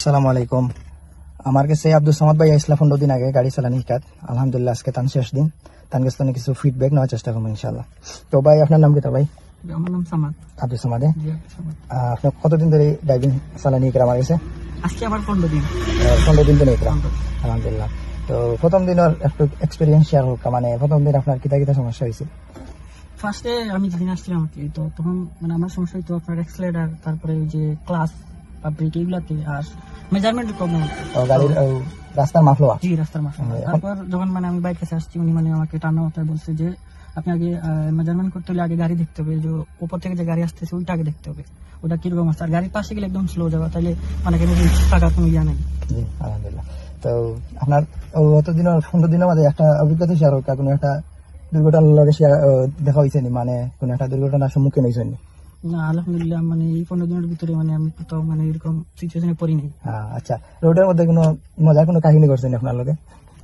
আসসালামু আলাইকুম। আমার কাছে আব্দুল সামাদ ভাই আসলা পনেরো দিন আগে গাড়ি চালানি শিকাত আলহামদুলিল্লাহ আজকে তান শেষ দিন। তান কাছে থেকে কিছু ফিডব্যাক নেওয়ার চেষ্টা করব ইনশাল্লাহ তো ভাই আপনার নাম কিতা ভাই? আমার নাম সামাদ। আব্দুল সামাদে জি, আব্দুল সামাদ। আহ, আপনি কতদিন ধরে ড্রাইভিং চালানি ইকরা আমার কাছে? আজকে আমার পনেরো দিন। পনেরো দিন ধরে ইকরা আলহামদুলিল্লাহ। তো প্রথম দিনের একটু এক্সপিরিয়েন্স শেয়ার হোক। মানে প্রথম দিন আপনার কিতা কিতা সমস্যা হয়েছে? ফার্স্টে আমি যেদিন আসছিলাম তো তখন মানে আমার সমস্যা হতো আপনার এক্সেলেটার তারপরে ওই যে ক্লাস এগুলাতে আর মেজারমেন্টের প্রবলেম গাড়ির রাস্তার মাফলোয়া জি রাস্তার হ্যাঁ, তারপর যখন মানে আমি বাইক কাছে আসছি উনি মানে আমাকে টানা মাথায় বলছে যে আপনি আগে মেজারমেন্ট করতে হলে আগে গাড়ি দেখতে হবে। যে উপর থেকে যে গাড়ি আসতেছে ওইটা আগে দেখতে হবে। ওটা কীরকম আছে? আর গাড়ির পাশে গেলে একদম স্লো যাবে তাহলে মানে কেন টাকা কোনো ইয়া নেই। জি আলহামদুলিল্লাহ। তো আপনার ও অত দিনের পনেরো দিনের মধ্যে একটা অভিজ্ঞতা শেয়ার হোক কোনো একটা দুর্ঘটনার লগে দেখা হয়েছে মানে কোনো একটা দুর্ঘটনার সম্মুখীন হয়েছেন নি? আলহামদুলিল্লাহ মানে এই পনেরো দিনের ভিতরে মানে আমি কোথাও মানে এরকম সিচুয়েশনে পড়ি নাই হ্যাঁ, আচ্ছা রোডের মধ্যে কোনো মজার কোনো কাহিনী করছেন আপনার লগে?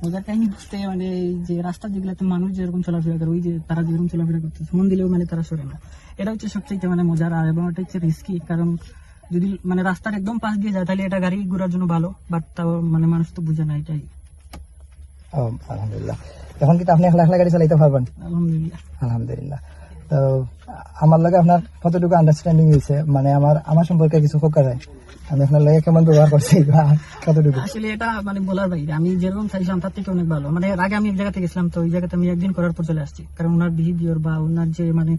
মজার কাহিনী বুঝতে মানে যে রাস্তা যেগুলোতে মানুষ যেরকম চলাফেরা করে ওই যে তারা যেরকম চলাফেরা করতেছে মন দিলেও মানে তারা সরে না। এটা হচ্ছে সবচেয়ে মানে মজার আর এবং এটা হচ্ছে রিস্কি কারণ যদি মানে রাস্তার একদম পাশ দিয়ে যায় তাহলে এটা গাড়ি ঘোরার জন্য ভালো বাট তাও মানে মানুষ তো বুঝে না এটাই। আলহামদুলিল্লাহ। এখন কিন্তু আপনি একলা একলা গাড়ি চালাইতে পারবেন? আলহামদুলিল্লাহ। আলহামদুলিল্লাহ। তো, আমার লাগে আপনার কতটুকু আন্ডারস্ট্যান্ডিং হয়েছে? মানে আমার আমার সম্পর্কে কিছু খোকা যায়। আমি আপনার লাগে কেমন ব্যবহার করছি কতটুকু? আসলে এটা মানে বলার বাইরে। আমি যেরকম চাইছিলাম তার থেকে অনেক ভালো। মানে আগে আমি এক জায়গাতে গেছিলাম, তো ওই জায়গাতে আমি একদিন করার পর চলে আসছি। কারণ ওনার বিহেভিয়ার বা ওনার যে মানে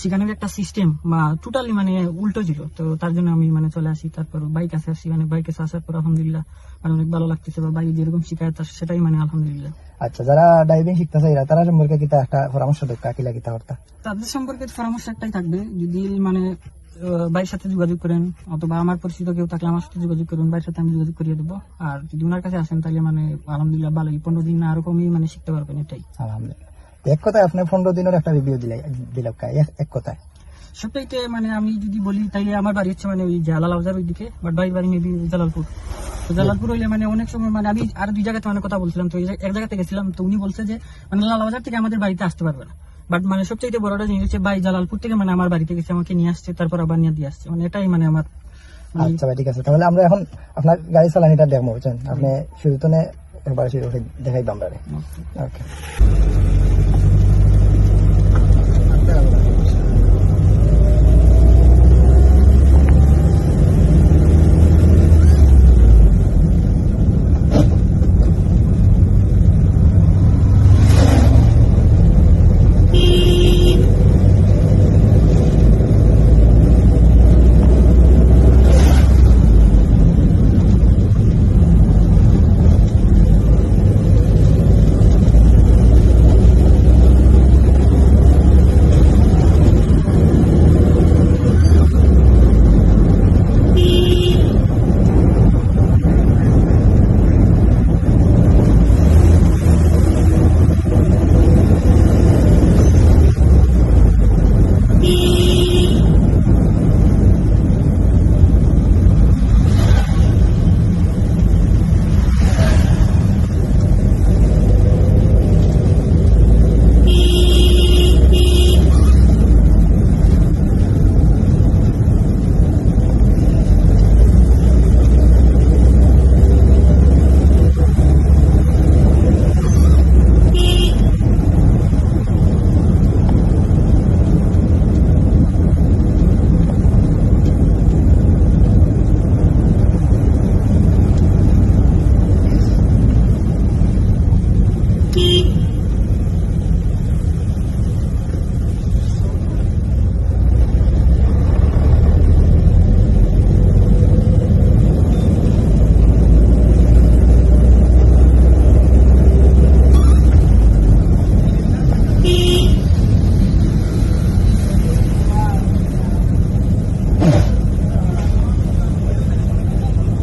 সেখানের একটা সিস্টেম বা টোটালি মানে উল্টো ছিল। তো তার জন্য আমি মানে চলে আসি তারপর বাইক কাছে আসি মানে বাইক আসার পর আলহামদুলিল্লাহ মানে অনেক ভালো লাগতেছে বা বাইক যেরকম শিখায় তার সেটাই মানে আলহামদুলিল্লাহ। আচ্ছা যারা ড্রাইভিং শিখতে চাই তারা সম্পর্কে কিতা একটা পরামর্শ দেখ কাকিলা কিতা করতা তাদের সম্পর্কে পরামর্শ একটাই থাকবে যদি মানে ভাইয়ের সাথে যোগাযোগ করেন অথবা আমার পরিচিত কেউ থাকলে আমার সাথে যোগাযোগ করুন ভাইয়ের সাথে আমি যোগাযোগ করিয়ে দেবো। আর যদি ওনার কাছে আসেন তাহলে মানে আলহামদুলিল্লাহ ভালোই পনেরো দিন না আরকমই মানে শিখতে পারবেন এটাই। আলহামদুলিল্লাহ। এক কথায় আপনি পনেরো দিনের একটা রিভিউ দিলাই দিলাম এক কথায়। সবটাইতে মানে আমি যদি বলি তাইলে আমার বাড়ি হচ্ছে মানে ওই জালাল হাউজার ওই দিকে বাট বাড়ির বাড়ি মেবি জালালপুর। তো জালালপুর হইলে মানে অনেক সময় মানে আমি আর দুই জায়গাতে মানে কথা বলছিলাম তো এক জায়গাতে গেছিলাম তো উনি বলছে যে মানে লাল বাজার থেকে আমাদের বাড়িতে আসতে পারবে না। বাট মানে সবচেয়ে বড়টা জিনিস হচ্ছে ভাই জালালপুর থেকে মানে আমার বাড়িতে গেছে আমাকে নিয়ে আসছে তারপর আবার নিয়ে দিয়ে আসছে। মানে এটাই মানে আমার আচ্ছা ভাই ঠিক আছে। তাহলে আমরা এখন আপনার গাড়ি চালানিটা দেখব বুঝছেন? আপনি শুরুতে একবার শুরু দেখাই দাম ওকে